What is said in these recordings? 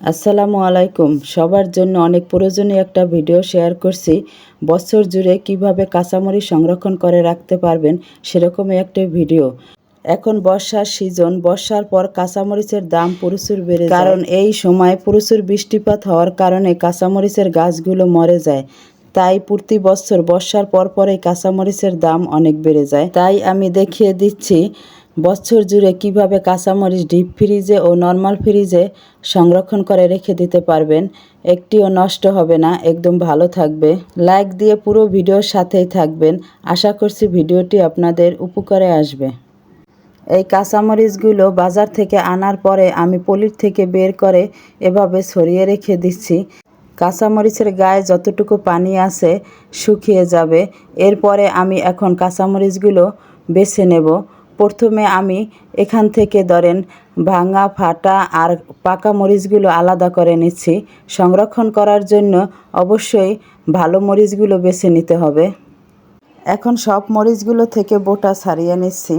আসসালামু আলাইকুম। সবার জন্য অনেক প্রয়োজনীয় একটা ভিডিও শেয়ার করছি। বছর জুড়ে কীভাবে কাঁচামরিচ সংরক্ষণ করে রাখতে পারবেন সেরকমই একটা ভিডিও। এখন বর্ষার সিজন, বর্ষার পর কাঁচামরিচের দাম প্রচুর বেড়ে কারণ এই সময় প্রচুর বৃষ্টিপাত হওয়ার কারণে কাঁচামরিচের গাছগুলো মরে যায়। তাই প্রতি বছর বর্ষার পর পরে কাঁচামরিচের দাম অনেক বেড়ে যায়। তাই আমি দেখিয়ে দিচ্ছি বছর জুড়ে কীভাবে কাঁচামরিচ ডিপ ফ্রিজে ও নর্মাল ফ্রিজে সংরক্ষণ করে রেখে দিতে পারবেন, একটিও নষ্ট হবে না, একদম ভালো থাকবে। লাইক দিয়ে পুরো ভিডিওর সাথেই থাকবেন। আশা করছি ভিডিওটি আপনাদের উপকারে আসবে। এই কাঁচামরিচগুলো বাজার থেকে আনার পরে আমি পলির থেকে বের করে এভাবে ছড়িয়ে রেখে দিচ্ছি। কাঁচামরিচের গায়ে যতটুকু পানি আছে শুকিয়ে যাবে। এরপরে আমি এখন কাঁচামরিচগুলো বেছে নেব। প্রথমে আমি এখান থেকে ধরেন ভাঙা, ফাটা আর পাকা মরিচগুলো আলাদা করে নিচ্ছি। সংরক্ষণ করার জন্য অবশ্যই ভালো মরিচগুলো বেছে নিতে হবে। এখন সব মরিচগুলো থেকে বোটা ছাড়িয়ে নিচ্ছি।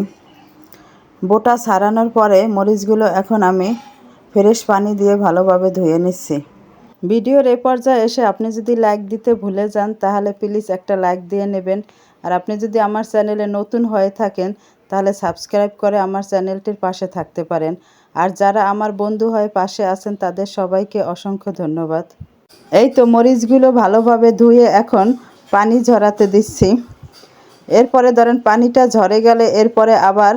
বোটা ছাড়ানোর পরে মরিচগুলো এখন আমি ফ্রেশ পানি দিয়ে ভালোভাবে ধুয়ে নিচ্ছি। ভিডিওর এ পর্যায়ে এসে আপনি যদি লাইক দিতে ভুলে যান, তাহলে প্লিজ একটা লাইক দিয়ে নেবেন। আর আপনি যদি আমার চ্যানেলে নতুন হয়ে থাকেন তাহলে সাবস্ক্রাইব করে আমার চ্যানেলটির পাশে থাকতে পারেন। আর যারা আমার বন্ধু হয়ে পাশে আছেন, তাদের সবাইকে অসংখ্য ধন্যবাদ। এই তো মরিচগুলো ভালোভাবে ধুয়ে এখন পানি ঝরাতে দিচ্ছি। এরপরে ধরেন পানিটা ঝরে গেলে এরপরে আবার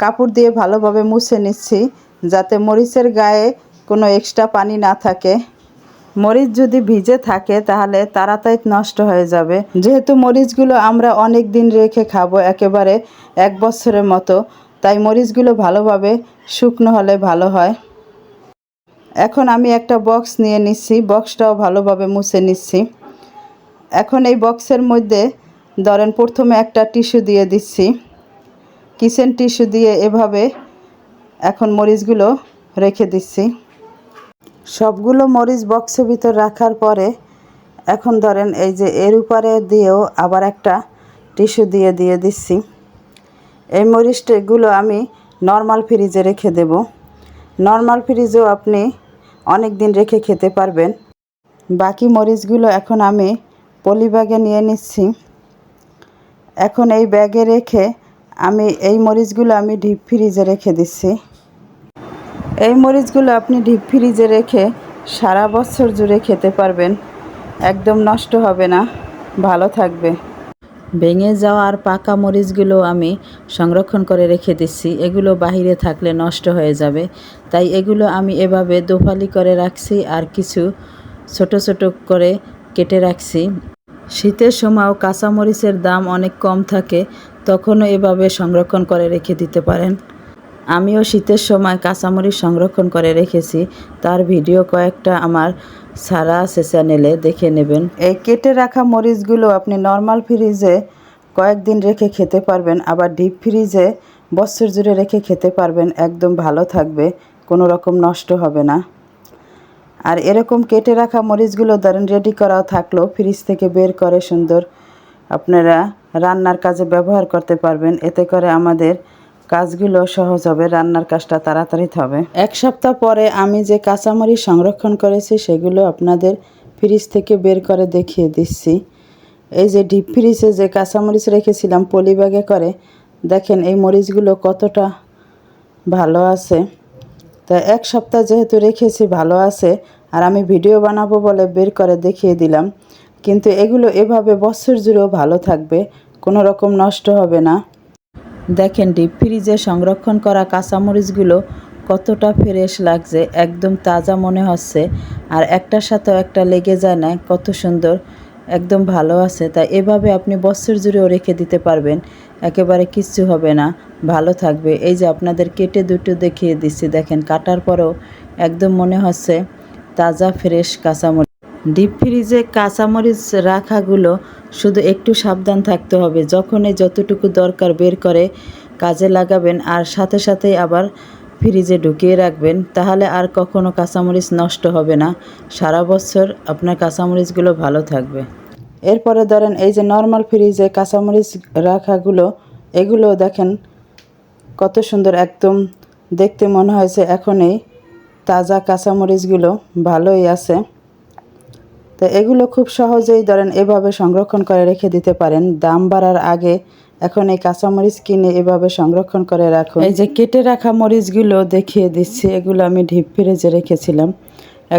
কাপড় দিয়ে ভালোভাবে মুছে নিচ্ছি, যাতে মরিচের গায়ে কোনো এক্সট্রা পানি না থাকে। মরিচ যদি ভিজে থাকে, তাহলে তাড়াতাড়ি নষ্ট হয়ে যাবে। যেহেতু মরিচগুলো আমরা অনেক দিন রেখে খাব, একেবারে এক বছরের মতো, তাই মরিচগুলো ভালোভাবে শুকনো হলে ভালো হয়। এখন আমি একটা বক্স নিয়ে নিচ্ছি, বক্সটাও ভালোভাবে মুছে নিচ্ছি। এখন এই বক্সের মধ্যে ধরেন প্রথমে একটা টিস্যু দিয়ে দিচ্ছি। কিচেন টিস্যু দিয়ে এভাবে এখন মরিচগুলো রেখে দিচ্ছি। সবগুলো মরিচ বক্সের ভিতর রাখার পরে, এখন ধরেন এই যে এর উপরে দিয়েও আবার একটা টিস্যু দিয়ে দিয়ে দিচ্ছি। এই মরিচগুলো আমি নর্মাল ফ্রিজে রেখে দেব। নর্মাল ফ্রিজেও আপনি অনেক দিন রেখে খেতে পারবেন। বাকি মরিচগুলো এখন আমি পলি ব্যাগে নিয়ে নিচ্ছি। এখন এই ব্যাগে রেখে আমি এই মরিচগুলো আমি ডিপ ফ্রিজে রেখে দিচ্ছি। এই মরিচগুলো আপনি ডিপ ফ্রিজে রেখে সারা বছর জুড়ে খেতে পারবেন। একদম নষ্ট হবে না। ভালো থাকবে। ভেঙে যাওয়া আর পাকা মরিচগুলো আমি সংরক্ষণ করে রেখে দিচ্ছি। এগুলো বাহিরে থাকলে নষ্ট হয়ে যাবে। তাই এগুলো আমি এভাবে দোফালি করে রাখছি আর কিছু ছোট ছোট করে কেটে রাখছি। শীতের সময়ও কাঁচামরিচের দাম অনেক কম থাকে, তখনও এভাবে সংরক্ষণ করে রেখে দিতে পারেন। আমিও শীতের সময় কাঁচামরিচ সংরক্ষণ করে রেখেছি। তার ভিডিও কয়েকটা আমার সারা আছে চ্যানেলে দেখে নেবেন। এই কেটে রাখা মরিচগুলো আপনি নর্মাল ফ্রিজে কয়েকদিন রেখে খেতে পারবেন, আবার ডিপ ফ্রিজে বছর জুড়ে রেখে খেতে পারবেন, একদম ভালো থাকবে, কোনো রকম নষ্ট হবে না। আর এরকম কেটে রাখা মরিচগুলো ধরেন রেডি করাও থাকল, ফ্রিজ থেকে বের করে সুন্দর আপনারা রান্নার কাজে ব্যবহার করতে পারবেন। এতে করে আমাদের কাজগুলো সহজ হবে, রান্নার কাজটা তাড়াতাড়ি হবে। এক সপ্তাহ পরে আমি যে কাঁচামরিচ সংরক্ষণ করেছি, সেগুলো আপনাদের ফ্রিজ থেকে বের করে দেখিয়ে দিচ্ছি। এই যে ডিপ ফ্রিজে যে কাঁচামরিচ রেখেছিলাম, পলিব্যাগে করে, দেখেন এই মরিচগুলো কতটা ভালো আছে। তা এক সপ্তাহ যেহেতু রেখেছি, ভালো আছে, আর আমি ভিডিও বানাবো বলে বের করে দেখিয়ে দিলাম। কিন্তু এগুলো এভাবে বছর জুড়েও ভালো থাকবে, কোনো রকম নষ্ট হবে না। দেখেন ডিপ ফ্রিজে সংরক্ষণ করা কাঁচামরিচগুলো কতটা ফ্রেশ লাগছে, একদম তাজা মনে হচ্ছে। আর একটার সাথেও একটা লেগে যায় না, কত সুন্দর, একদম ভালো আছে। তাই এভাবে আপনি বছর জুড়েও রেখে দিতে পারবেন, একেবারে কিচ্ছু হবে না, ভালো থাকবে। এই যে আপনাদের কেটে দুটো দেখিয়ে দিচ্ছি, দেখেন কাটার পরেও একদম মনে হচ্ছে তাজা, ফ্রেশ কাঁচামরিচ। ডিপ ফ্রিজে কাঁচামরিচ রাখাগুলো শুধু একটু সাবধান থাকতে হবে। যখনই যতটুকু দরকার বের করে কাজে লাগাবেন আর সাথে সাথে আবার ফ্রিজে ঢুকিয়ে রাখবেন, তাহলে আর কখনো কাঁচামরিচ নষ্ট হবে না। সারা বছর আপনার কাঁচামরিচগুলো ভালো থাকবে। এরপরে ধরেন এই যে নর্মাল ফ্রিজে কাঁচামরিচ রাখাগুলো, এগুলো দেখেন কত সুন্দর একদম দেখতে মনে হয়েছে এখনই তাজা কাঁচামরিচগুলো ভালোই আছে। তো এগুলো খুব সহজেই ধরেন এভাবে সংরক্ষণ করে রেখে দিতে পারেন। দাম বাড়ার আগে এখন এই কাঁচামরিচ কিনে এভাবে সংরক্ষণ করে রাখুন। এই যে কেটে রাখা মরিচগুলো দেখিয়ে দিচ্ছি, এগুলো আমি ঢিপ ফ্রিজে রেখেছিলাম।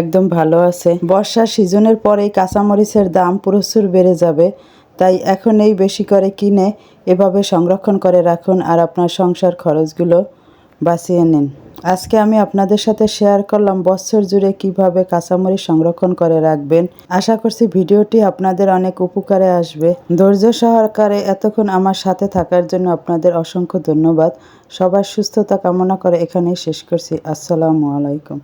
একদম ভালো আছে। বর্ষার সিজনের পরেই কাঁচামরিচের দাম প্রচুর বেড়ে যাবে, তাই এখন এই বেশি করে কিনে এভাবে সংরক্ষণ করে রাখুন। আর আপনার সংসার খরচগুলো বাঁচিয়ে নিন। আজকে আমি আপনাদের সাথে শেয়ার করলাম বছর জুড়ে কীভাবে কাঁচামরিচ সংরক্ষণ করে রাখবেন। আশা করছি ভিডিওটি আপনাদের অনেক উপকারে আসবে। ধৈর্য সহকারে এতক্ষণ আমার সাথে থাকার জন্য আপনাদের অসংখ্য ধন্যবাদ। সবার সুস্থতা কামনা করে এখানেই শেষ করছি। আসসালামু আলাইকুম।